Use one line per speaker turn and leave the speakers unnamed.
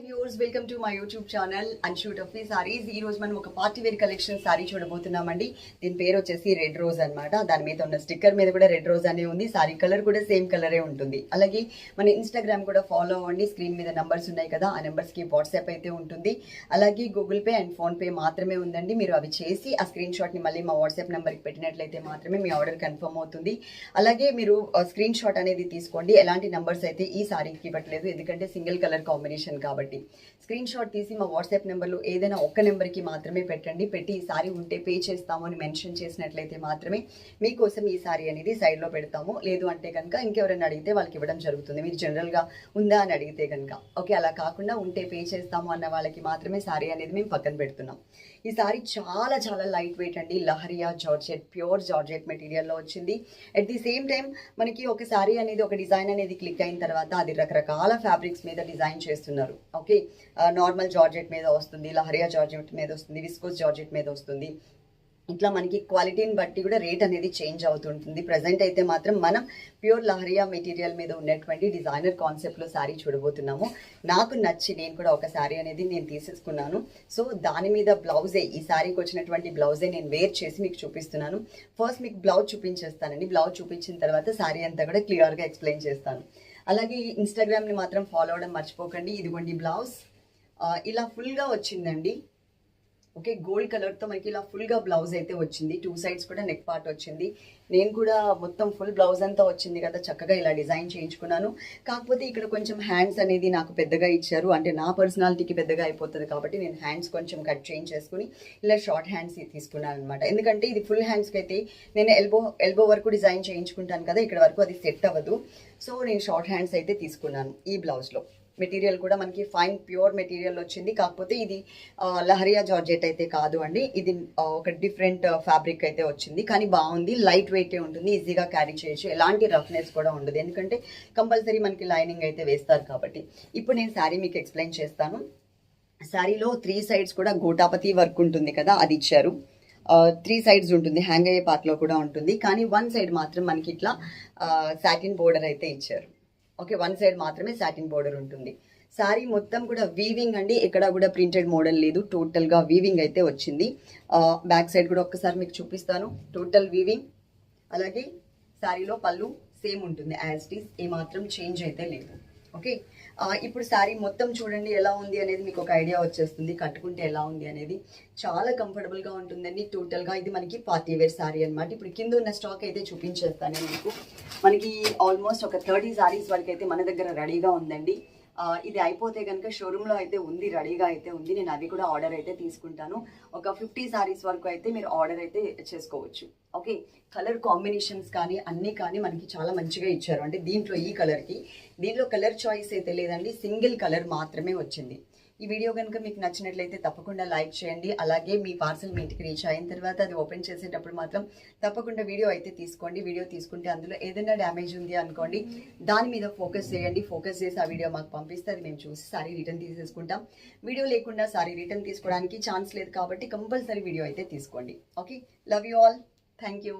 Viewers welcome to my YouTube channel అన్షూట్ of saris ఈ రోజు మనం ఒక పార్టీ వేర్ కలెక్షన్ సారీ చూడబోతున్నామండి. దీని పేరు వచ్చేసి రెడ్ రోజ్ అన్నమాట. దాని మీద ఉన్న స్టిక్కర్ మీద కూడా రెడ్ రోజ్ అనే ఉంది. సారీ కలర్ కూడా సేమ్ కలరే ఉంటుంది. అలాగే మన ఇన్స్టాగ్రామ్ కూడా ఫాలో అవ్వండి. స్క్రీన్ మీద నంబర్స్ ఉన్నాయి కదా ఆ నెంబర్స్కి వాట్సాప్ అయితే ఉంటుంది. అలాగే Google Pay and PhonePe మాత్రమే ఉందండి. మీరు అవి చేసి ఆ స్క్రీన్ షాట్ని మళ్ళీ మా వాట్సాప్ నెంబర్కి పెట్టినట్లయితే మాత్రమే మీ ఆర్డర్ కన్ఫర్మ్ అవుతుంది. అలాగే మీరు స్క్రీన్ షాట్ అనేది తీసుకోండి. ఎలాంటి నంబర్స్ అయితే ఈ సారీకి ఇవ్వట్లేదు. ఎందుకంటే సింగిల్ కలర్ కాంబినేషన్ కాబట్టి స్క్రీన్ షాట్ తీసి మా వాట్సాప్ నెంబర్లో ఏదైనా ఒక్క నెంబర్కి మాత్రమే పెట్టండి. పెట్టి ఈ సారీ ఉంటే పే చేస్తాము అని మెన్షన్ చేసినట్లయితే మాత్రమే మీకోసం ఈ సారీ అనేది సైడ్లో పెడతాము. లేదు అంటే కనుక ఇంకెవరైనా అడిగితే వాళ్ళకి ఇవ్వడం జరుగుతుంది. మీరు జనరల్గా ఉందా అని అడిగితే కనుక. ఓకే అలా కాకుండా ఉంటే పే చేస్తాము అన్న వాళ్ళకి మాత్రమే సారీ అనేది మేము పక్కన పెడుతున్నాం. ఈ సారీ చాలా చాలా లైట్ వెయిట్ అండి. లహరియా జార్జెట్ ప్యూర్ జార్జెట్ మెటీరియల్లో వచ్చింది. అట్ ది సేమ్ టైం మనకి ఒక సారీ అనేది ఒక డిజైన్ అనేది క్లిక్ అయిన తర్వాత అది రకరకాల ఫ్యాబ్రిక్స్ మీద డిజైన్ చేస్తున్నారు. ఓకే నార్మల్ జార్జెట్ మీద వస్తుంది లహరియా జార్జెట్ మీద వస్తుంది విస్కోస్ జార్జెట్ మీద వస్తుంది. ఇట్లా మనకి క్వాలిటీని బట్టి కూడా రేట్ అనేది చేంజ్ అవుతుంటుంది. ప్రజెంట్ అయితే మాత్రం మనం ప్యూర్ లహరియా మెటీరియల్ మీద ఉన్నటువంటి డిజైనర్ కాన్సెప్ట్లో శారీ చూడబోతున్నాము. నాకు నచ్చి నేను కూడా ఒక శారీ అనేది నేను తీసేసుకున్నాను. సో దాని మీద బ్లౌజే ఈ శారీకి వచ్చినటువంటి బ్లౌజే నేను వేర్ చేసి మీకు చూపిస్తున్నాను. ఫస్ట్ మీకు బ్లౌజ్ చూపించేస్తానండి. బ్లౌజ్ చూపించిన తర్వాత శారీ అంతా కూడా క్లియర్గా ఎక్స్ప్లెయిన్ చేస్తాను. అలాగే ఇన్స్టాగ్రామ్ని మాత్రం ఫాలో అవ్వడం మర్చిపోకండి. ఇదిగోండి బ్లౌజ్ ఇలా ఫుల్గా వచ్చిందండి. ఓకే గోల్డ్ కలర్తో మనకి ఇలా ఫుల్గా బ్లౌజ్ అయితే వచ్చింది. టూ సైడ్స్ కూడా నెక్ పార్ట్ వచ్చింది. నేను కూడా మొత్తం ఫుల్ బ్లౌజ్ అంతా వచ్చింది కదా చక్కగా ఇలా డిజైన్ చేయించుకున్నాను. కాకపోతే ఇక్కడ కొంచెం హ్యాండ్స్ అనేది నాకు పెద్దగా ఇచ్చారు. అంటే నా పర్సనాలిటీకి పెద్దగా అయిపోతుంది కాబట్టి నేను హ్యాండ్స్ కొంచెం కట్ చేయించేసుకుని ఇలా షార్ట్ హ్యాండ్స్ తీసుకున్నాను అనమాట ఎందుకంటే ఇది ఫుల్ హ్యాండ్స్కి అయితే నేను ఎల్బో ఎల్బో వరకు డిజైన్ చేయించుకుంటాను కదా ఇక్కడ వరకు అది సెట్ అవ్వదు. సో నేను షార్ట్ హ్యాండ్స్ అయితే తీసుకున్నాను ఈ బ్లౌజ్లో మెటీరియల్ కూడా మనకి ఫైన్ ప్యూర్ మెటీరియల్ వచ్చింది. కాకపోతే ఇది లహరియా జార్జెట్ అయితే కాదు అండి. ఇది ఒక డిఫరెంట్ ఫ్యాబ్రిక్ అయితే వచ్చింది. కానీ బాగుంది. లైట్ వెయిట్ ఉంటుంది. ఈజీగా క్యారీ చేయొచ్చు. ఎలాంటి రఫ్నెస్ కూడా ఉండదు. ఎందుకంటే కంపల్సరీ మనకి లైనింగ్ అయితే వేస్తారు కాబట్టి. ఇప్పుడు నేను శారీ మీకు ఎక్స్ప్లెయిన్ చేస్తాను. శారీలో త్రీ సైడ్స్ కూడా గోటాపతి వర్క్ ఉంటుంది కదా అది ఇచ్చారు. త్రీ సైడ్స్ ఉంటుంది. హ్యాంగ్ అయ్యే పార్ట్లో కూడా ఉంటుంది. కానీ వన్ సైడ్ మాత్రం మనకి ఇట్లా సాటిన్ బోర్డర్ అయితే ఇచ్చారు. ఓకే వన్ సైడ్ మాత్రమే సాటిన్ బోర్డర్ ఉంటుంది. శారీ మొత్తం కూడా వీవింగ్ అండి. ఎక్కడ కూడా ప్రింటెడ్ మోడల్ లేదు. టోటల్గా వీవింగ్ అయితే వచ్చింది. బ్యాక్ సైడ్ కూడా ఒక్కసారి మీకు చూపిస్తాను. టోటల్ వీవింగ్ అలాగే శారీలో పళ్ళు సేమ్ ఉంటుంది. యాజ్ ఇట్ ఈస్ ఏమాత్రం చేంజ్ అయితే లేదు. ఓకే? ఇప్పుడు శారీ మొత్తం చూడండి ఎలా ఉంది అనేది మీకు ఒక ఐడియా వచ్చేస్తుంది. కట్టుకుంటే ఎలా ఉంది అనేది. చాలా కంఫర్టబుల్గా ఉంటుందండి. టోటల్గా ఇది మనకి పార్టీ వేర్ శారీ అనమాట ఇప్పుడు కింద ఉన్న స్టాక్ అయితే చూపించేస్తాను మీకు. మనకి ఆల్మోస్ట్ ఒక థర్టీ శారీస్ వరకు అయితే మన దగ్గర రెడీగా ఉందండి. ఇది అయిపోతే కనుక షోరూంలో అయితే ఉంది రెడీగా అయితే ఉంది. నేను అది కూడా ఆర్డర్ అయితే తీసుకుంటాను. ఒక ఫిఫ్టీ సారీస్ వరకు అయితే మీరు ఆర్డర్ అయితే చేసుకోవచ్చు. ఓకే కలర్ కాంబినేషన్స్ కానీ అన్నీ కానీ మనకి చాలా మంచిగా ఇచ్చారు. అంటే దీంట్లో ఈ కలర్కి దీంట్లో కలర్ చాయిస్ అయితే లేదండి సింగిల్ కలర్ మాత్రమే వచ్చింది. ఈ వీడియో కనుక మీకు నచ్చినట్లయితే తప్పకుండా లైక్ చేయండి. అలాగే మీ పార్సల్ మీ ఇంటికి రీచ్ అయిన తర్వాత అది ఓపెన్ చేసేటప్పుడు మాత్రం తప్పకుండా వీడియో అయితే తీసుకోండి. వీడియో తీసుకుంటే అందులో ఏదైనా డ్యామేజ్ ఉంది అనుకోండి దాని మీద ఫోకస్ చేయండి. ఫోకస్ చేసి ఆ వీడియో మాకు పంపిస్తే అది మేము చూసి సారీ రిటర్న్ తీసేసుకుంటాం. వీడియో లేకుండా సారీ రిటర్న్ తీసుకోవడానికి ఛాన్స్ లేదు కాబట్టి కంపల్సరీ వీడియో అయితే తీసుకోండి. Okay? Love you all thank you